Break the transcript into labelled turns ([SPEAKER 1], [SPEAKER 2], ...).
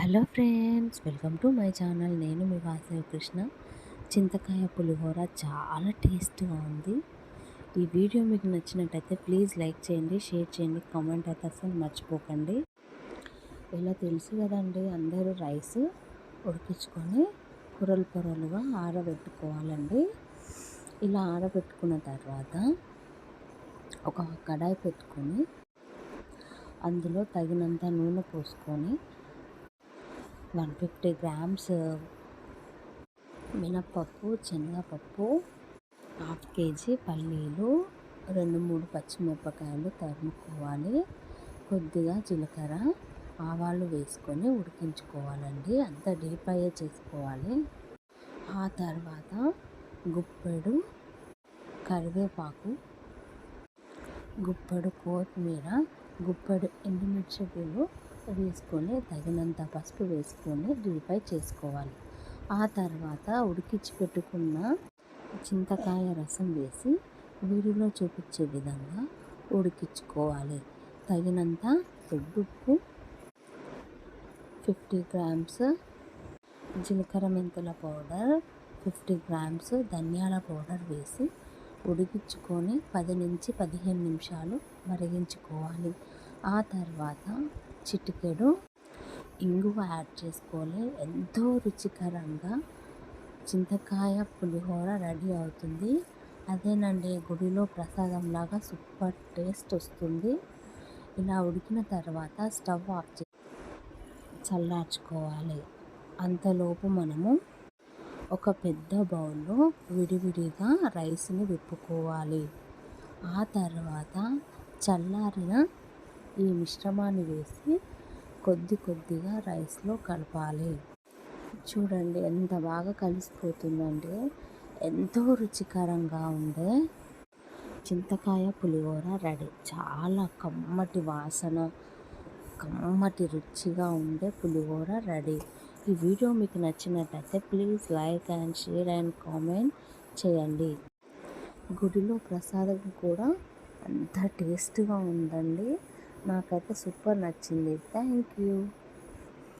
[SPEAKER 1] Hello friends welcome to my channel. నేను మీ వాసవి కృష్ణ. చింతకాయ పులిహోర చాలా టేస్ట్గా ఉంది. ఈ వీడియో మీకు నచ్చినట్టయితే ప్లీజ్ లైక్ చేయండి షేర్ చేయండి కామెంట్ అయితే అసలు మర్చిపోకండి. ఇలా తెలుసు కదండి అందరూ రైస్ ఉడికించుకొని పొరలు పొరలుగా ఆరబెట్టుకోవాలండి. ఇలా ఆరబెట్టుకున్న తర్వాత ఒక కడాయి పెట్టుకొని అందులో తగినంత నూనె పోసుకొని వన్ ఫిఫ్టీ గ్రామ్స్ మినప్పప్పు శనగపప్పు హాఫ్ కేజీ పల్లీలు రెండు మూడు పచ్చిమిరపకాయలు తరుముకోవాలి. కొద్దిగా జీలకర్ర ఆవాలు వేసుకొని ఉడికించుకోవాలండి. అంత డీప్ అయ్యే చేసుకోవాలి. ఆ తర్వాత గుప్పెడు కరివేపాకు గుప్పెడు కొత్తిమీర గుప్పెడు ఎండుమిర్చిలు వేసుకొని తగినంత పసుపు వేసుకొని డీపై చేసుకోవాలి. ఆ తర్వాత ఉడికించి పెట్టుకున్న చింతకాయ రసం వేసి వీడియోలో చూపించే విధంగా ఉడికించుకోవాలి. తగినంత దొడ్డుప్పు ఫిఫ్టీ గ్రామ్స్ జీలకర్ర మెంతుల పౌడర్ ఫిఫ్టీ గ్రామ్స్ ధనియాల పౌడర్ వేసి ఉడికించుకొని పది నుంచి పదిహేను నిమిషాలు మరిగించుకోవాలి. ఆ తర్వాత చిటికెడు ఇంగువ యాడ్ చేసుకోవాలి. ఎంతో రుచికరంగా చింతకాయ పులిహోర రెడీ అవుతుంది. అదేనండి గుడిలో ప్రసాదంలాగా సూపర్ టేస్ట్ వస్తుంది. ఇలా ఉడికిన తర్వాత స్టవ్ ఆఫ్ చే చల్లార్చుకోవాలి. అంతలోపు మనము ఒక పెద్ద బౌల్లో విడివిడిగా రైస్ని విప్పుకోవాలి. ఆ తర్వాత చల్లారిన ఈ మిశ్రమాన్ని వేసి కొద్ది కొద్దిగా రైస్లో కలపాలి. చూడండి ఎంత బాగా కలిసిపోతుందంటే ఎంతో రుచికరంగా ఉండే చింతకాయ పులిహోర రెడీ. చాలా కమ్మటి వాసన కమ్మటి రుచిగా ఉండే పులిహోర రెడీ. ఈ వీడియో మీకు నచ్చినట్టయితే please like and share and comment చేయండి. గుడిలో ప్రసాదం కూడా అంత టేస్ట్గా ఉందండి. నాకైతే సూపర్ నచ్చింది. Thank you.